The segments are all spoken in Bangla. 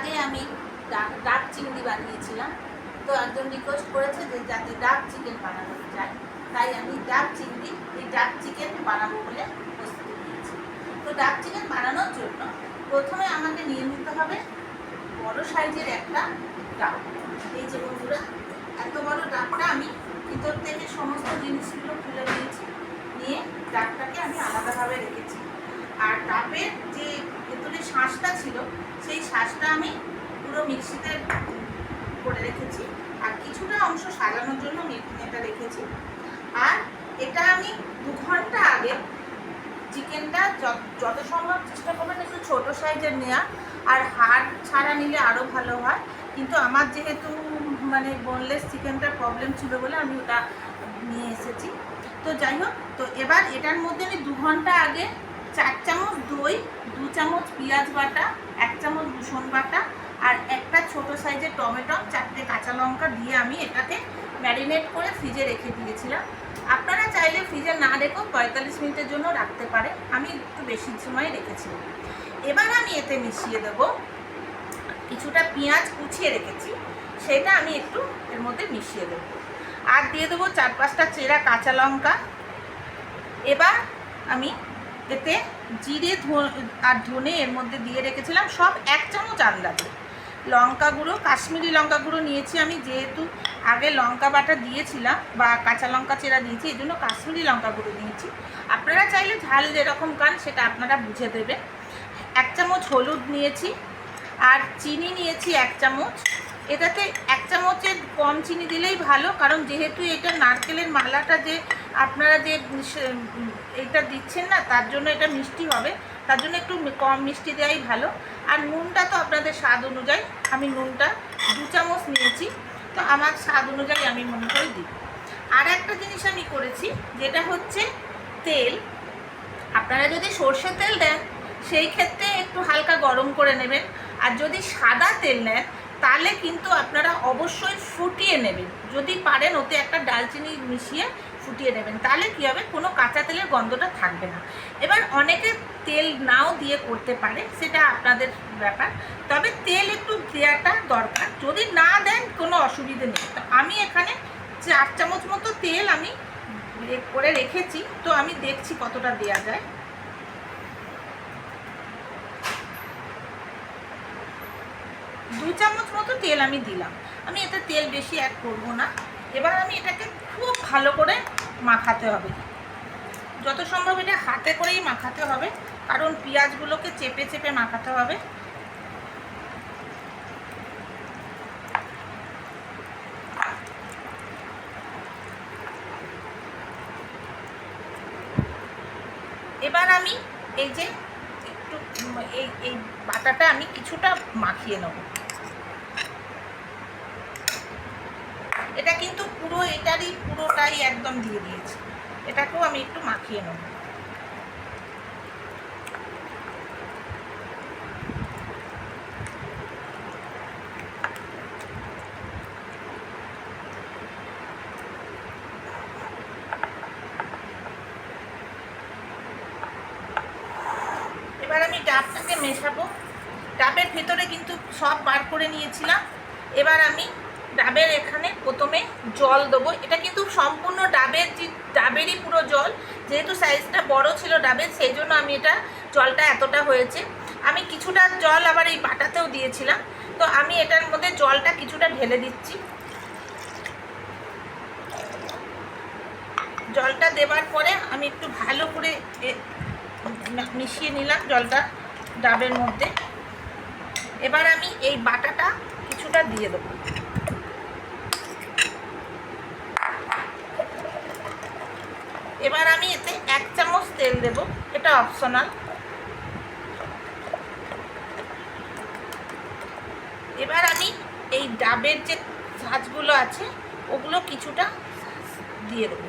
আগে আমি ডাক চিংড়ি বানিয়েছিলাম। তো একজন রিকোয়েস্ট করেছে যে যাতে ডাক চিকেন বানানো যায়। তাই আমি ডাক চিংড়ি, এই ডাক চিকেন বানাবো বলে প্রস্তুতি নিয়েছি। তো ডাক চিকেন বানানোর জন্য প্রথমে আমাকে নিয়ে নিতে হবে বড় সাইজের একটা ডাক। এই যে বন্ধুরা, এত বড় ডাকটা আমি ভিতর থেকে সমস্ত জিনিসগুলো খুলে নিয়েছি, নিয়ে ডাকটাকে আমি আলাদাভাবে রেখেছি। আর ডাবের যে ভেতরে শ্বাসটা ছিল সেই শ্বাসটা আমি পুরো মিক্সিতে করে রেখেছি। আর কিছুটা অংশ সাজানোর জন্য এটা রেখেছি। আর এটা আমি দু ঘণ্টা আগে চিকেনটা যত- সম্ভব চেষ্টা করবেন একটু ছোটো সাইজের নেওয়া আর হাড় ছাড়া নিলে আরও ভালো হয়। কিন্তু আমার যেহেতু মানে বোনলেস চিকেনটার প্রবলেম ছিল বলে আমি ওটা নিয়ে এসেছি। তো যাই হোক, তো এবার এটার মধ্যে আমি দু ঘণ্টা আগে চার চামচ দই, দু চামচ পেঁয়াজ বাটা, এক চামচ রসুন বাটা আর একটা ছোট সাইজের টমেটো, চারটে কাঁচা লঙ্কা দিয়ে আমি এটাকে ম্যারিনেট করে ফ্রিজে রেখে দিয়েছিলাম। আপনারা চাইলে ফ্রিজে না রেখেও পঁয়তাল্লিশ মিনিটের জন্য রাখতে পারে আমি একটু বেশি সময় রেখেছিলাম। এবার আমি এতে মিশিয়ে দেবো। কিছুটা পেঁয়াজ কুচিয়ে রেখেছি। সেটা আমি একটু এর মধ্যে মিশিয়ে দেবো। আর দিয়ে দেবো চার পাঁচটা চেরা কাঁচা লঙ্কা। এবার আমি এতে জিরে আর ধনে এর মধ্যে দিয়ে রেখেছিলাম সব এক চামচ আন্দাজে। লঙ্কা গুঁড়ো, কাশ্মীরি লঙ্কা গুঁড়ো নিয়েছি আমি, যেহেতু আগে লঙ্কা বাটা দিয়েছিলাম বা কাঁচা লঙ্কা চেরা দিয়েছি, এই জন্য কাশ্মীরি লঙ্কা গুঁড়ো নিয়েছি আপনারা চাইলে ঝাল যেরকম খান, সেটা আপনারা বুঝে দেবেন। এক চামচ হলুদ নিয়েছি, আর চিনি নিয়েছি এক চামচ। এটাতে এক চামচের কম চিনি দিলেই ভালো, কারণ যেহেতু এটা নারকেলের মালাটা যে আপনারা যে এটা দিচ্ছেন না, তার জন্য এটা মিষ্টি হবে, তার জন্য একটু কম মিষ্টি দেওয়াই ভালো। আর নুনটা তো আপনাদের স্বাদ অনুযায়ী, আমি নুনটা দু চামচ নিয়েছি, তো আমার স্বাদ অনুযায়ী আমি মনে করে দিই। আর একটা জিনিস আমি করেছি, যেটা হচ্ছে তেল। আপনারা যদি সর্ষে তেল দেন, সেই ক্ষেত্রে একটু হালকা গরম করে নেবেন, আর যদি সাদা তেল নেন তাহলে কিন্তু আপনারা অবশ্যই ফুটিয়ে নেবেন। যদি পারেন ওতে একটা ডালচিনি মিশিয়ে ফুটিয়ে নেবেন। তাহলে কী হবে? কোনো কাঁচা তেলের গন্ধটা থাকবে না। এবার অনেকে তেল নাও দিয়ে করতে পারে, সেটা আপনাদের ব্যাপার। তবে তেল একটু দেওয়াটা দরকার। যদি না দেন, কোনো অসুবিধে নেই। তো আমি এখানে চার চামচ মতো তেল আমি করে রেখেছি। তো আমি দেখছি কতটা দেওয়া যায়। দু চামচ মতো তেল আমি দিলাম। আমি এতে তেল বেশি অ্যাড করব না। এবার আমি এটাকে খুব ভালো করে মাখাতে হবে। যত সম্ভব এটা হাতে করেই মাখাতে হবে, কারণ পেঁয়াজগুলোকে চেপে চেপে মাখাতে হবে। এবার আমি এই যে একটু, এই এই বাটাটা আমি কিছুটা মাখিয়ে নেব। এটা কিন্তু পুরো, এটারই পুরোটাই একদম দিয়ে দিয়েছি। এটাকেও আমি একটু মাখিয়ে নেব। এবার আমি ডাবটাকে মেশাবো। ডাবের ভেতরে কিন্তু সব বার করে নিয়েছিলাম। এবার আমি ডাবের এখানে প্রথমে জল দেবো। এটা কিন্তু সম্পূর্ণ ডাবের যে ডাবেরই পুরো জল। যেহেতু সাইজটা বড় ছিল ডাবের, সেই জন্য আমি এটা জলটা এতটা হয়েছে। আমি কিছুটা জল আবার এই বাটাতেও দিয়েছিলাম। তো আমি এটার মধ্যে জলটা কিছুটা ঢেলে দিচ্ছি। জলটা দেওয়ার পরে আমি একটু ভালো করে মিশিয়ে নিলাম জলটা ডাবের মধ্যে। এবার আমি এই বাটাটা কিছুটা দিয়ে দেবো এবার আমি এতে এক চামচ তেল দেব। এটা অপশনাল এবার আমি এই ডাবের যে ছাঁচগুলো আছে, ওগুলো কিছুটা দিয়ে দেবো।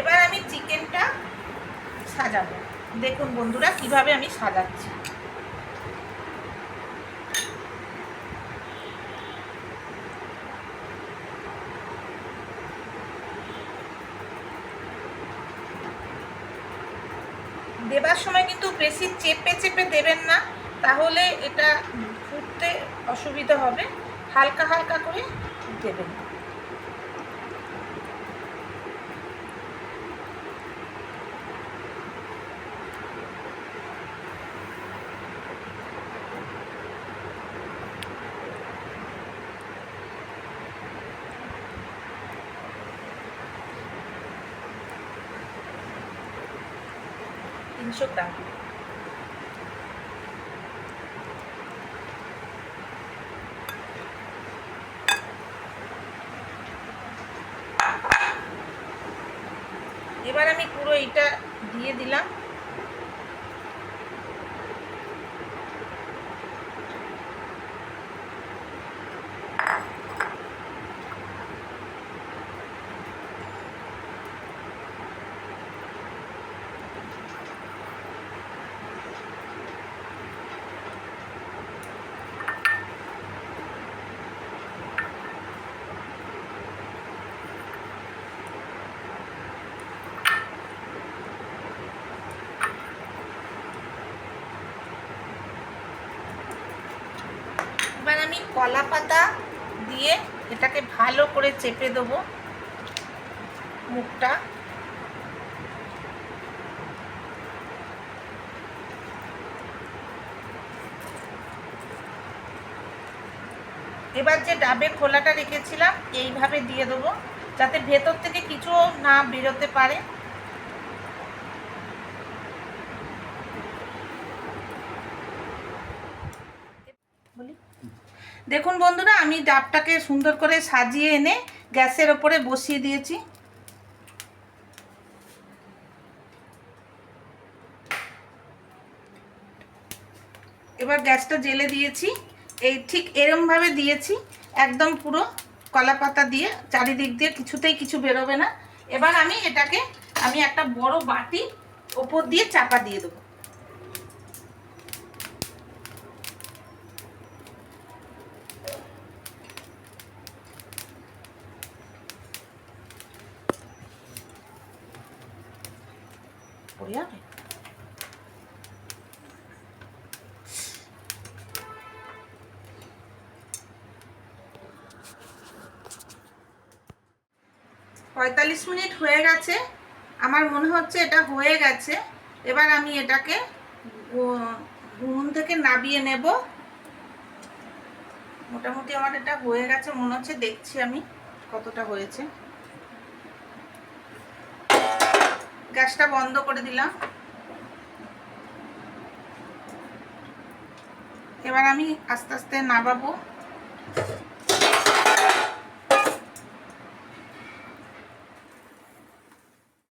এবার আমি চিকেনটা সাজাবো। দেখুন বন্ধুরা, কীভাবে আমি সাজাচ্ছি। দেবার সময় কিন্তু বেশি চেপে চেপে দেবেন না, তাহলে এটা ফুটতে অসুবিধা হবে। হালকা হালকা করে দেবেন। তিনশো এবার আমি পুরো এটা দিয়ে দিলাম এবার আমি কলা পাতা দিয়ে এটাকে ভালো করে চেপে দেবো মুখটা। এবার যে ডাবের খোলাটা রেখেছিলাম, এইভাবে দিয়ে দেবো, যাতে ভেতর থেকে কিছু না বেরোতে পারে। দেখুন বন্ধুরা, আমি ডাবটাকে সুন্দর করে সাজিয়ে এনে গ্যাসের ওপরে বসিয়ে দিয়েছি। এবার গ্যাসটা জেলে দিয়েছি। এই ঠিক এরমভাবে দিয়েছি, একদম পুরো কলা পাতা দিয়ে, চারিদিক দিয়ে কিছুতেই কিছু বেরোবে না। এবার আমি এটাকে, আমি একটা বড় বাটি ওপর দিয়ে চাপা দিয়ে দেবো। পড়ে যাবে পঁয়তাল্লিশ মিনিট হয়ে গেছে। আমার মনে হচ্ছে এটা হয়ে গেছে। এবার আমি এটাকে উনুন থেকে নাবিয়ে নেব। মোটামুটি আমার এটা হয়ে গেছে, মনে হচ্ছে দেখছি আমি কতটা হয়েছে। গ্যাসটা বন্ধ করে দিলাম। এবার আমি আস্তে আস্তে নাবাবো।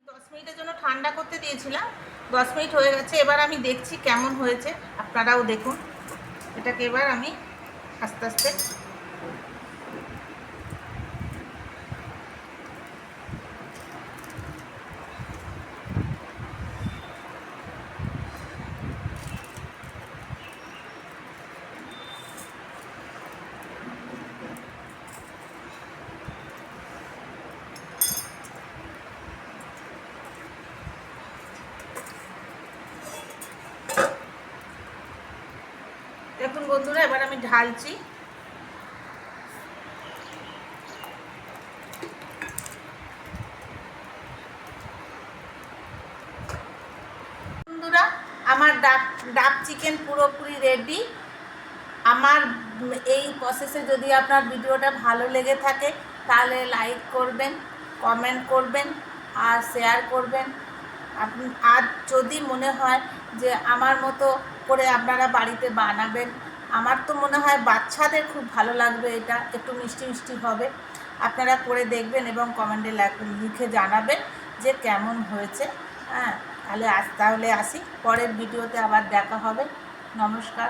দশ মিনিটের জন্য ঠান্ডা করতে দিয়েছিলাম। দশ মিনিট হয়ে গেছে, এবার আমি দেখছি কেমন হয়েছে। আপনারাও দেখুন। এটাকে এবার আমি আস্তে আস্তে দেখুন বন্ধুরা এবার আমি ঢালছি। বন্ধুরা, আমার ডাব ডাব চিকেন পুরোপুরি রেডি আমার এই প্রসেসে যদি আপনার ভিডিওটা ভালো লেগে থাকে, তাহলে লাইক করবেন কমেন্ট করবেন, আর শেয়ার করবেন। আপনি আর যদি মনে হয় যে আমার মতো করে আপনারা বাড়িতে বানাবেন আমার তো মনে হয় বাচ্চাদের খুব ভালো লাগবে এটা, একটু মিষ্টি মিষ্টি হবে। আপনারা করে দেখবেন এবং কমেন্টে লিখে জানাবেন যে কেমন হয়েছে। হ্যাঁ তাহলে আজ তাহলে আসি, পরের ভিডিওতে আবার দেখা হবে। নমস্কার।